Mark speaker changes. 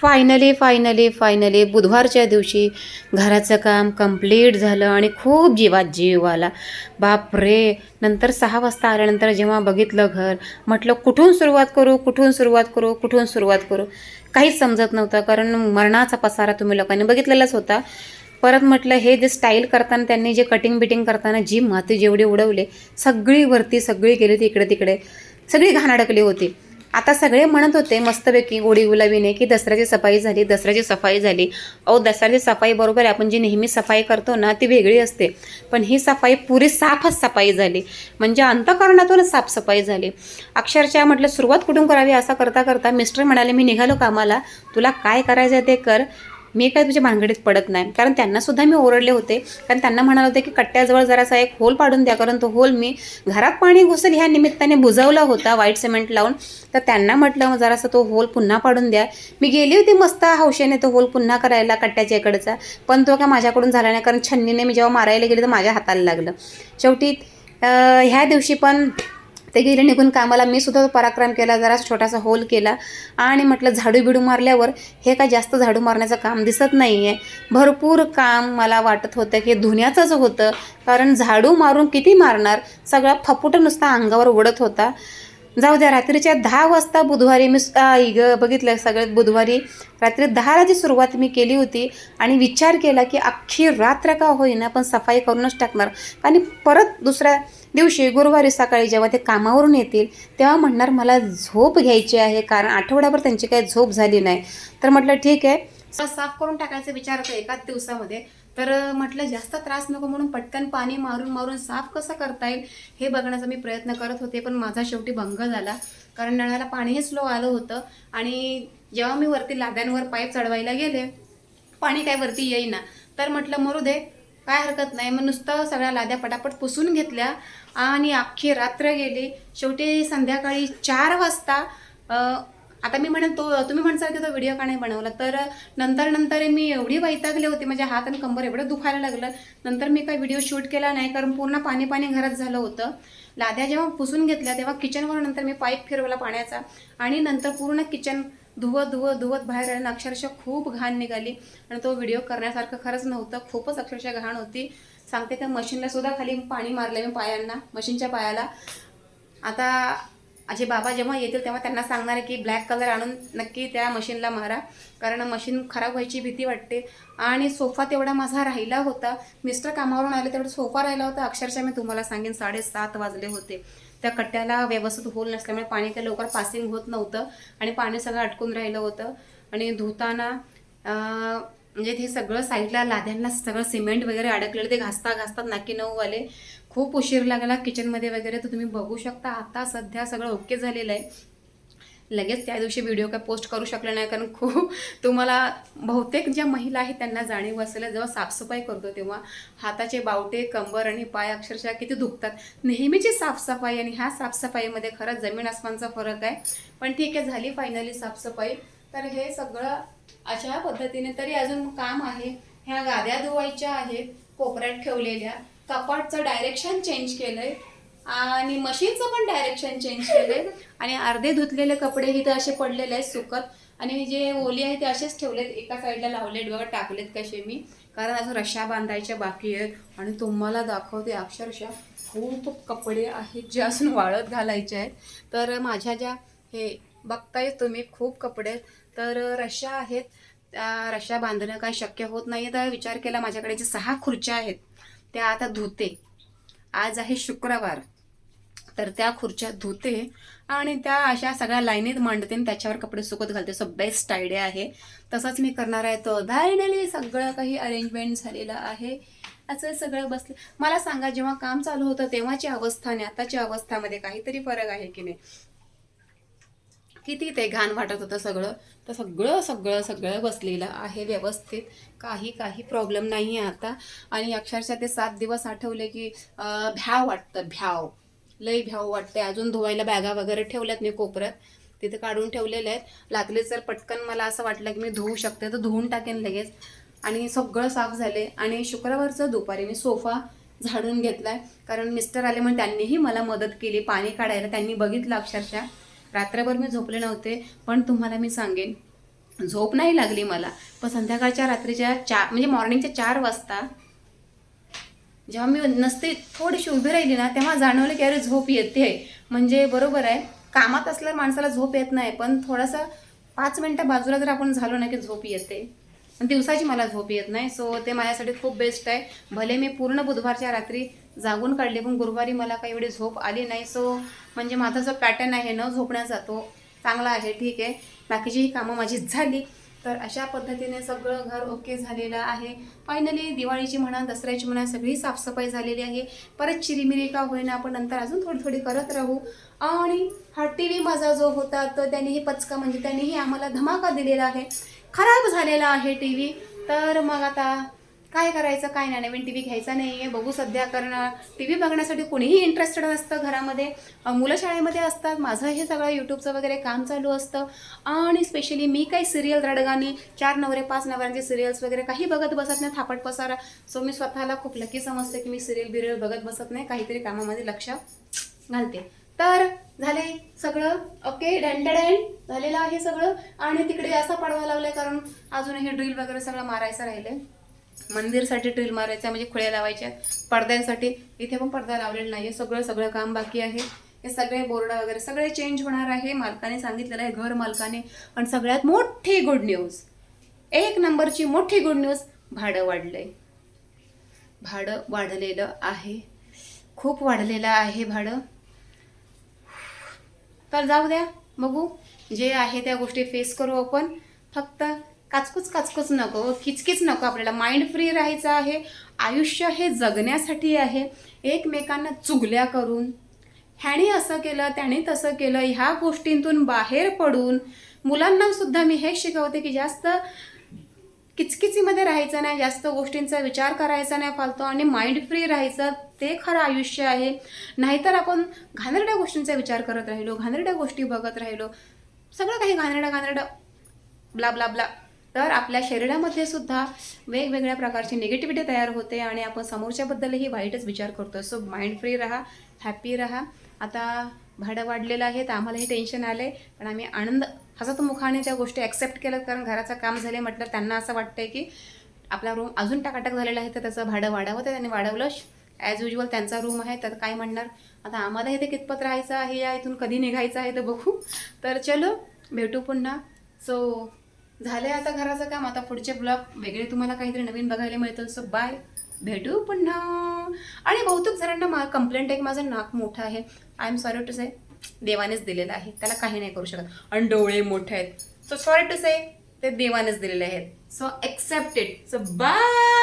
Speaker 1: Finally finally finally बुधवारच्या दिवशी घराचं काम कंप्लीट झालं आणि खूप जीवात जीव आला. बाप रे नंतर सहा वाजता आल्यानंतर जेव्हा बघितलं घर म्हटलं कुठून सुरुवात करू कुठून सुरुवात करू कुठून सुरुवात करू? काहीच समजत नव्हतं कारण मरणाचा पसारा तुम्ही लोकांनी बघितलेलाच होता. परत म्हटलं हे जे स्टाईल करताना त्यांनी जे कटिंग बिटिंग करताना जी माती जेवढी उडवली सगळी वरती सगळी गेली होती इकडे तिकडे सगळी घाण अडकली होती. आता सगळे म्हणत होते मस्तपैकी गोडी गुलाबीने की दसऱ्याची सफाई झाली दसऱ्याची सफाई झाली. अहो दसऱ्याची सफाई बरोबर आहे आपण जी नेहमी सफाई करतो ना ती वेगळी असते. पण ही सफाई पुरी साफच सफाई झाली. म्हणजे अंतकरणातूनच साफसफाई झाली. अक्षरशः म्हटलं सुरुवात कुठून करावी असा करता करता मिस्टर म्हणाले मी निघालो कामाला. तुला काय करायचं आहे ते कर. मी काय तुझ्या भानगडीत पडत नाही. कारण त्यांना सुद्धा मी ओरडले होते. कारण त्यांना म्हणाले होते की कट्ट्याजवळ जरासा एक होल पाडून द्या. कारण तो होल मी घरात पाणी घुसेल ह्या निमित्ताने बुजवला होता व्हाईट सिमेंट लावून. तर त्यांना म्हटलं जरासा तो होल पुन्हा पाडून द्या. मी गेली होती मस्त हौशेने तो होल पुन्हा करायला कट्ट्याच्या इकडचा. पण तो काय माझ्याकडून झाला नाही. कारण छन्नीने मी जेव्हा मारायला गेली तर माझ्या हाताला लागलं. शेवटी ह्या दिवशी पण ते गेले निघून कामाला मी सुद्धा पराक्रम केला जरा छोटासा होल केला आणि म्हटलं झाडू बिडू मारल्यावर हे काय जास्त झाडू मारण्याचं काम दिसत नाही आहे भरपूर काम मला वाटत होतं की धुण्याचंच होतं कारण झाडू मारून किती मारणार? सगळा फपुट नुसता अंगावर उडत होता. जाऊ द्या रात्रीच्या दहा वाजता बुधवारी मी आई ग बघितलं सगळ्यात बुधवारी. रात्री दहाला जी सुरुवात मी केली होती आणि विचार केला की अख्खी रात्र का होईना पण सफाई करूनच टाकणार. आणि परत दुसऱ्या दिवशी गुरुवारी सकाळी जेव्हा ते कामावरून येतील तेव्हा म्हणणार मला झोप घ्यायची आहे कारण आठवड्याभर त्यांची काही झोप झाली नाही. तर म्हटलं ठीक आहे. साफ करून टाकायचा विचार होता एकाच दिवसामध्ये. तर म्हटलं जास्त त्रास नको म्हणून पटकन पाणी मारून मारून साफ कसं करता येईल हे बघण्याचा मी प्रयत्न करत होते पण माझा शेवटी भंग झाला. कारण नळाला पाणीही स्लो आलं होतं आणि जेव्हा मी वरती लाद्यांवर पाईप चढवायला गेले पाणी काय वरती येईना. तर म्हटलं मरू दे काय हरकत नाही. मग नुसतं सगळ्या लाद्या पटापट पुसून घेतल्या आणि अख्खी रात्र गेली. शेवटी संध्याकाळी चार वाजता आता मी म्हणेन तो तुम्ही म्हणसाल की तो व्हिडिओ का नाही बनवला? तर नंतर नंतर मी एवढी वैतागले होते माझ्या हात आणि कंबर एवढं दुखायला लागलं. नंतर मी काही व्हिडिओ शूट केला नाही कारण पूर्ण पाणी पाणी घरात झालं होतं. लाद्या जेव्हा पुसून घेतल्या तेव्हा किचनवर नंतर मी पाईप फिरवला पाण्याचा. आणि नंतर पूर्ण किचन धुवत धुवत धुवत बाहेर आल्यानं अक्षरशः खूप घाण निघाली. आणि तो व्हिडिओ करण्यासारखं खरंच नव्हतं. खूपच अक्षरशः घाण होती. सांगते त्या मशीनला सुद्धा खाली पाणी मारलं मी पायांना मशीनच्या पायाला. आता असे बाबा जेव्हा येतील तेव्हा त्यांना सांगणार आहे की ब्लॅक कलर आणून नक्की त्या मशीनला मारा. कारण मशीन खराब व्हायची भीती वाटते. आणि सोफा तेवढा माझा राहिला होता. मिस्टर कामावरून आले तेवढा सोफा राहिला होता. अक्षरशः मी तुम्हाला सांगेन साडेसात वाजले होते. त्या कट्ट्याला व्यवस्थित होल नसल्यामुळे पाणी काही लवकर पासिंग होत नव्हतं. आणि पाणी सगळं अटकून राहिलं होतं. आणि धुताना म्हणजे ते सगळं साईडला लाद्यांना सगळं सिमेंट वगैरे अडकलेलं ते घासता घासतात नाकी नऊ वाले खूप उशीर लागला किचनमध्ये वगैरे तर तुम्ही बघू शकता आता सध्या सगळं ओके झालेलं आहे. लगेच त्या दिवशी व्हिडिओ काय पोस्ट करू शकले नाही कारण खूप तुम्हाला बहुतेक ज्या महिला आहेत त्यांना जाणीव असेल जेव्हा साफसफाई करतो तेव्हा हाताचे बावटे कंबर आणि पाय अक्षरशः किती दुखतात. नेहमीची साफसफाई आणि ह्या साफसफाईमध्ये खरंच जमीन आसमानचा फरक आहे. पण ठीक आहे झाली फायनली साफसफाई. तर हे सगळं अशा पद्धतीने तरी अजून काम आहे. ह्या गाद्या धुवायच्या आहेत कोपऱ्यात ठेवलेल्या. कपाटचं डायरेक्शन चेंज केलंय. आणि मशीनचं पण डायरेक्शन चेंज केलंय. आणि अर्धे धुतलेले कपडे इथं असे पडलेले आहेत सुकत. आणि जे ओली आहे ते असेच ठेवलेत. एका साईडला लावलेत. बघा टाकलेत कसे मी. कारण अजून रश्या बांधायच्या बाकी आहेत. आणि तुम्हाला दाखवते अक्षरशः खूप कपडे आहेत जे अजून वाळत घालायचे आहेत. तर माझ्या ज्या हे बघताय तुम्ही खूप कपडे आहेत. तर रश्या आहेत. त्या रश्या बांधणं काय शक्य होत नाही. तर विचार केला माझ्याकडे जे सहा खुर्च्या आहेत त्या आता धुते. आज आहे शुक्रवार. तर त्या खुर्च्या धुते आणि त्या अशा सगळ्या लाईनीत मांडते आणि त्याच्यावर कपडे सुकत घालते. सो बेस्ट आयडिया आहे. तसंच मी करणार आहे तो. फायनली सगळं काही अरेंजमेंट झालेलं आहे. असं सगळं बसलं. मला सांगा जेव्हा काम चालू होतं तेव्हाची अवस्था आणि आताच्या अवस्थामध्ये काहीतरी फरक आहे की नाही? किती ते घाण वाटत होतं सगळं. तर सगळं सगळं सगळं बसलेलं आहे व्यवस्थित. काही काही प्रॉब्लेम नाही आहे आता. आणि अक्षरशः ते सात दिवस आठवले की भ्याव वाटतं भ्याव. लई भ्याव वाटते अजून धुवायला बॅगा वगैरे ठेवल्यात मी कोपऱ्यात. तिथे काढून ठेवलेले आहेत. लागले जर पटकन मला असं वाटलं की मी धुवू शकते. तर धुवून टाकेन लगेच. आणि सगळं साफ झाले. आणि शुक्रवारचं दुपारी मी सोफा झाडून घेतला आहे कारण मिस्टर आले म्हणून त्यांनीही मला मदत केली. पाणी काढायला त्यांनी बघितलं अक्षरशः. रात्रभर मी झोपले नव्हते पण तुम्हाला मी सांगेन झोप नाही लागली मला. पण संध्याकाळच्या रात्रीच्या चार म्हणजे मॉर्निंगच्या चार वाजता जेव्हा मी नसते थोडीशी उभी राहिली ना तेव्हा जाणवलं की अरे झोप येते. म्हणजे बरोबर आहे कामात असल्यावर माणसाला झोप येत नाही पण थोडासा पाच मिनटं बाजूला जर आपण झालो ना की झोप येते. दिवसाची मला झोप येत नाही. सो ते माझ्यासाठी खूप बेस्ट आहे. भले मी पूर्ण बुधवारच्या रात्री जागून काढले पण गुरुवारी मला काही एवढी झोप आली नाही. सो म्हणजे माझा जो पॅटर्न आहे न झोपण्याचा तो चांगला आहे ठीक आहे. बाकीची ही कामं माझी झाली. तर अशा पद्धतीने सगळं घर ओके झालेलं आहे. फायनली दिवाळीची म्हणा दसऱ्याची म्हणा सगळी साफसफाई झालेली आहे. परत चिरीमिरी का होईना आपण नंतर अजून थोडी थोडी करत राहू. आणि हा टी व्ही माझा जो होता तर त्यांनीही पचका म्हणजे त्यांनीही आम्हाला धमाका दिलेला आहे. खराब झालेला आहे टी व्ही. तर मग आता काय करायचं काय नाही नवीन टी व्ही घ्यायचा नाही आहे बघू सध्या कारण टी व्ही बघण्यासाठी कोणीही इंटरेस्टेड नसतं घरामध्ये. मुलं शाळेमध्ये असतात. माझं हे सगळं यूट्यूबचं वगैरे काम चालू असतं. आणि स्पेशली मी काही सिरियल रडगाणी चार नवरे पाच नवऱ्यांचे सिरियल्स वगैरे काही बघत बसत नाही. थापट पसारा. सो मी स्वतःला खूप लकी समजते की मी सिरियल बिरियल बघत बसत नाही. काहीतरी कामामध्ये लक्ष घालते. तर झाले सगळं? ओके डॅन झालेलं आहे सगळं. आणि तिकडे असा पाडवा लागलाय कारण अजूनही ड्रिल वगैरे सगळं मारायचं राहिलंय. मंदिरसाठी ड्रिल मारायच्या म्हणजे खुळ्या लावायच्या पडद्यांसाठी. इथे पण पडदा लावलेला नाहीये. सगळं सगळं काम बाकी आहे. हे सगळे बोर्ड वगैरे सगळे चेंज होणार आहे. मालकाने सांगितलेलं आहे घर मालकाने. पण सगळ्यात मोठी गुड न्यूज एक नंबरची मोठी गुड न्यूज भाडं वाढलंय. भाडं वाढलेलं आहे. खूप वाढलेलं आहे भाडं. तर जाऊ द्या बघू. जे आहे त्या गोष्टी फेस करू आपण. फक्त काचकूच काचकूच नको किचकीच नको आपल्याला. माइंड फ्री राहायचं आहे. आयुष्य हे जगण्यासाठी आहे. एकमेकांना चुगल्या करून ह्याने असं केलं त्याने तसं केलं ह्या गोष्टींतून बाहेर पडून मुलांना सुद्धा मी हे शिकवते की जास्त किचकिचीमध्ये राहायचं नाही जास्त गोष्टींचा विचार करायचा नाही फालतो आणि माइंड फ्री राहायचं ते खरं आयुष्य आहे. नाहीतर आपण घाणेरड्या गोष्टींचा विचार करत राहिलो घाणेरड्या गोष्टी बघत राहिलो सगळं काही घाणेरडं घाणेरडं ब्ला ब्ला ब्ला तर आपल्या शरीरामध्ये सुद्धा वेगवेगळ्या प्रकारची निगेटिव्हिटी तयार होते आणि आपण समोरच्याबद्दलही वाईटच विचार करतो सो माइंड फ्री राहा हॅपी राहा. आता भाडं वाढलेलं आहे तर आम्हालाही टेन्शन आलं आहे पण आम्ही आनंद हसत मुखाने त्या गोष्टी ॲक्सेप्ट केल्यात कारण घराचं काम झाले म्हटलं त्यांना असं वाटतंय की आपला रूम अजून टाकाटाक झालेला आहे तर त्याचं भाडं वाढावं तर त्यांनी वाढवलं ॲज युजल त्यांचा रूम आहे तर काय म्हणणार? आता आम्हाला इथे कितपत राहायचं आहे या इथून कधी निघायचं आहे तर बघू. तर चलो भेटू पुन्हा. सो झाले आता घराचं काम. आता पुढचे ब्लॉग वेगळे तुम्हाला काहीतरी नवीन बघायला मिळतील. सो बाय भेटू पुन्हा. आणि बहुतेक जणांना मा कंप्लेंट आहे की माझं नाक मोठं आहे. I am sorry to say देवानेच दिलेलं आहे. त्याला काही नाही करू शकत. आणि डोळे मोठे आहेत. सो सॉरी टू से ते देवानेच दिलेले आहेत. So accepted so bye